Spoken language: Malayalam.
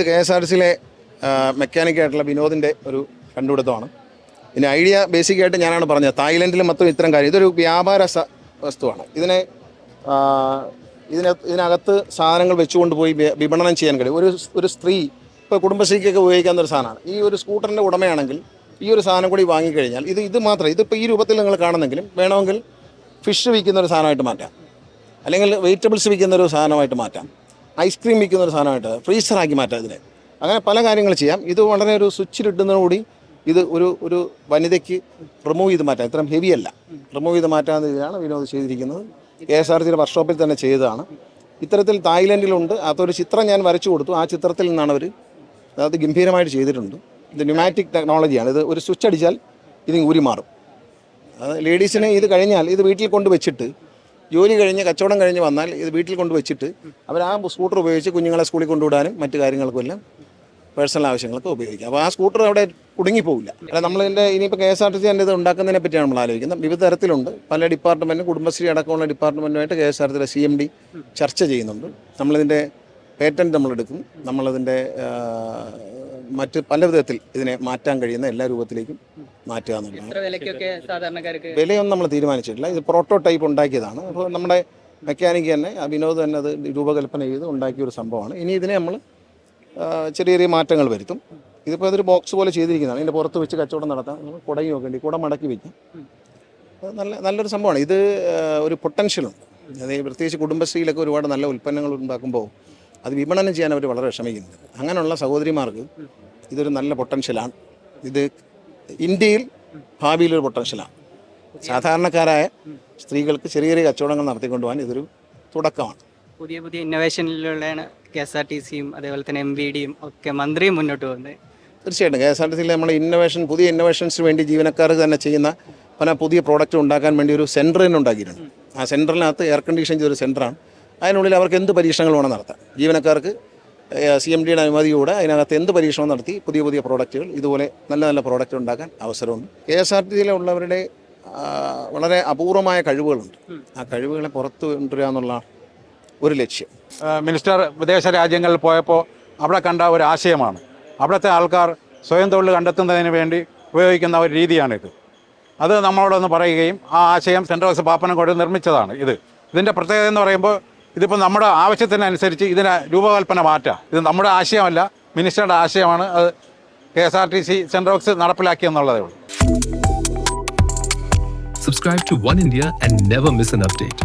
എസ് ആർ സിയിലെ മെക്കാനിക്കായിട്ടുള്ള വിനോദിന്റെ ഒരു കണ്ടുപിടുത്തമാണ്. ഇതിന് ഐഡിയ ബേസിക്കായിട്ട് ഞാനാണ് പറഞ്ഞത്. തായ്ലൻഡിലും മൊത്തം ഇത്തരം കാര്യം. ഇതൊരു വ്യാപാര വസ്തുവാണ്. ഇതിനെ ഇതിന ഇതിനകത്ത് സാധനങ്ങൾ വെച്ചുകൊണ്ട് പോയി വിപണനം ചെയ്യാൻ കഴിയും. ഒരു ഒരു സ്ത്രീ ഇപ്പോൾ കുടുംബശ്രീക്കൊക്കെ ഉപയോഗിക്കാവുന്ന ഒരു സാധനമാണ്. ഈ ഒരു സ്കൂട്ടറിന്റെ ഉടമയാണെങ്കിൽ ഈ ഒരു സാധനം കൂടി വാങ്ങിക്കഴിഞ്ഞാൽ ഇത് ഇത് മാത്രം ഇതിപ്പോൾ ഈ രൂപത്തിൽ നിങ്ങൾ കാണുന്നെങ്കിലും വേണമെങ്കിൽ ഫിഷ് വിൽക്കുന്ന ഒരു സാധനമായിട്ട് മാറ്റാം. അല്ലെങ്കിൽ വെജിറ്റബിൾസ് വിൽക്കുന്ന ഒരു സാധനമായിട്ട് മാറ്റാം. ഐസ്ക്രീം വിൽക്കുന്ന ഒരു സാധനമായിട്ട് ഫ്രീസറാക്കി മാറ്റാം ഇതിനെ. അങ്ങനെ പല കാര്യങ്ങൾ ചെയ്യാം. ഇത് വളരെ ഒരു സ്വിച്ചിലിട്ടുന്നതോടുകൂടി ഇത് ഒരു ഒരു വനിതയ്ക്ക് റിമൂവ് ചെയ്ത് മാറ്റാം. ഇത്രയും ഹെവി അല്ല. റിമൂവ് ചെയ്ത് മാറ്റാവുന്ന രീതിയിലാണ് വിനോദ് ചെയ്തിരിക്കുന്നത്. കെ എസ് ആർ സിയുടെ വർക്ക്ഷോപ്പിൽ തന്നെ ചെയ്തതാണ്. ഇത്തരത്തിൽ തായ്ലൻഡിലുണ്ട്. അതൊരു ചിത്രം ഞാൻ വരച്ചു കൊടുത്തു. ആ ചിത്രത്തിൽ നിന്നാണ് അവർ അതായത് ഗംഭീരമായിട്ട് ചെയ്തിട്ടുണ്ട്. ഇത് ന്യൂമാറ്റിക് ടെക്നോളജിയാണ് ഇത് ഒരു സ്വിച്ച് അടിച്ചാൽ ഇത് ഊരി മാറും ലേഡീസിന് ഇത് കഴിഞ്ഞാൽ ഇത് വീട്ടിൽ കൊണ്ട് വെച്ചിട്ട് ജോലി കഴിഞ്ഞ് കച്ചവടം കഴിഞ്ഞ് വന്നാൽ ഇത് വീട്ടിൽ കൊണ്ട് വെച്ചിട്ട് അവർ ആ സ്കൂട്ടർ ഉപയോഗിച്ച് കുഞ്ഞുങ്ങളെ സ്കൂളിൽ കൊണ്ടുവിടാനും മറ്റു കാര്യങ്ങൾക്കും എല്ലാം പേഴ്സണൽ ആവശ്യങ്ങൾക്ക് ഉപയോഗിക്കാം. അപ്പോൾ ആ സ്കൂട്ടർ അവിടെ കുടുങ്ങിപ്പോവില്ല. അല്ല നമ്മളിതിന്റെ ഇനിയിപ്പോൾ K S R T C അതിന്റെ ഇത് ഉണ്ടാക്കുന്നതിനെ പറ്റിയാണ് നമ്മൾ ആലോചിക്കുന്നത്. വിവിധ തരത്തിലുണ്ട്. പല ഡിപ്പാർട്ട്മെന്റും കുടുംബശ്രീ അടക്കമുള്ള ഡിപ്പാർട്ട്മെന്റുമായിട്ട് കെ എസ് ആർ ടിയിലെ സി എം ഡി ചർച്ച ചെയ്യുന്നുണ്ട്. നമ്മളിതിന്റെ പേറ്റന്റ് നമ്മളെടുക്കും. നമ്മളതിന്റെ മറ്റ് പല വിധത്തിൽ ഇതിനെ മാറ്റാൻ കഴിയുന്ന എല്ലാ രൂപത്തിലേക്കും മാറ്റുക എന്നുള്ളതാണ്. വിലയൊന്നും നമ്മൾ തീരുമാനിച്ചിട്ടില്ല. ഇത് പ്രോട്ടോടൈപ്പ് ഉണ്ടാക്കിയതാണ്. അപ്പോൾ നമ്മുടെ മെക്കാനിക്ക് തന്നെ ആ വിനോദ് തന്നെ അത് രൂപകൽപ്പന ചെയ്ത് ഉണ്ടാക്കിയ ഒരു സംഭവമാണ്. ഇനി ഇതിനെ നമ്മൾ ചെറിയ ചെറിയ മാറ്റങ്ങൾ വരുത്തും. ഇതിപ്പോൾ ഇതൊരു ബോക്സ് പോലെ ചെയ്തിരിക്കുന്നതാണ്. ഇതിന്റെ പുറത്ത് വെച്ച് കച്ചവടം നടത്താം. നമ്മൾ കുടയും നോക്കേണ്ടി കുട മടക്കി വയ്ക്കാം അത് നല്ല നല്ലൊരു സംഭവമാണ്. ഇത് ഒരു പൊട്ടൻഷ്യലുണ്ട് അതായത് പ്രത്യേകിച്ച് കുടുംബശ്രീയിലൊക്കെ ഒരുപാട് നല്ല ഉൽപ്പന്നങ്ങൾ ഉണ്ടാക്കുമ്പോൾ അത് വിപണനം ചെയ്യാൻ അവർ വളരെ വിഷമിക്കുന്നത് അങ്ങനെയുള്ള സഹോദരിമാർക്ക് ഇതൊരു നല്ല പൊട്ടൻഷ്യലാണ്. ഇത് ഇന്ത്യയിൽ ഭാവിയിലൊരു പൊട്ടൻഷ്യലാണ്. സാധാരണക്കാരായ സ്ത്രീകൾക്ക് ചെറിയ ചെറിയ കച്ചവടങ്ങൾ നടത്തിക്കൊണ്ടുപോകാൻ ഇതൊരു തുടക്കമാണ്. പുതിയ പുതിയ ഇന്നോവേഷനിലുള്ളതാണ് കെ എസ് ആർ ടി സിയും അതേപോലെ തന്നെ എം വി ഡിയും ഒക്കെ മന്ത്രിയും മുന്നോട്ട് പോകുന്നത്. തീർച്ചയായിട്ടും. കെ എസ് ആർ ടി സിയിൽ നമ്മൾ ഇന്നോവേഷൻ പുതിയ ഇന്നോവേഷൻസിന് വേണ്ടി ജീവനക്കാർക്ക് തന്നെ ചെയ്യുന്ന പല പുതിയ പ്രോഡക്റ്റ് ഉണ്ടാക്കാൻ വേണ്ടി ഒരു സെന്റർ തന്നെ ഉണ്ടാക്കിയിട്ടുണ്ട്. ആ സെന്ററിനകത്ത് എയർ കണ്ടീഷൻ ചെയ്തൊരു സെന്ററാണ് അതിനുള്ളിൽ അവർക്ക് എന്ത് പരീക്ഷണങ്ങൾ വേണം നടത്താം ജീവനക്കാർക്ക് സി എം ഡിയുടെ അനുമതിയോടെ അതിനകത്ത് എന്ത് പരീക്ഷണം നടത്തി പുതിയ പുതിയ പ്രോഡക്റ്റുകൾ ഇതുപോലെ നല്ല നല്ല പ്രോഡക്റ്റ് ഉണ്ടാക്കാൻ അവസരമുണ്ട്. കെ എസ് ആർ ടി സിയിലുള്ളവരുടെ വളരെ അപൂർവമായ കഴിവുകളുണ്ട്. ആ കഴിവുകളെ പുറത്തു കൊണ്ടുവരിക എന്നുള്ള ഒരു ലക്ഷ്യം. മിനിസ്റ്റർ വിദേശ രാജ്യങ്ങളിൽ പോയപ്പോൾ അവിടെ കണ്ട ഒരു ആശയമാണ്. അവിടുത്തെ ആൾക്കാർ സ്വയം തൊഴിൽ കണ്ടെത്തുന്നതിന് വേണ്ടി ഉപയോഗിക്കുന്ന ഒരു രീതിയാണിത് അത് നമ്മളോടൊന്ന് പറയുകയും ആ ആശയം സെൻട്രൽ പാപ്പനം കൊണ്ട് നിർമ്മിച്ചതാണ് ഇത്. ഇതിന്റെ പ്രത്യേകത എന്ന് പറയുമ്പോൾ ഇതിപ്പോൾ നമ്മുടെ ആവശ്യത്തിനനുസരിച്ച് ഇതിനെ രൂപകൽപ്പന മാറ്റാം. ഇത് നമ്മുടെ ആശയമല്ല മിനിസ്റ്ററുടെ ആശയമാണ്. അത് K S R T C central നടപ്പിലാക്കിയെന്നുള്ളതേ ഉള്ളൂ. Subscribe to One India and never miss an update.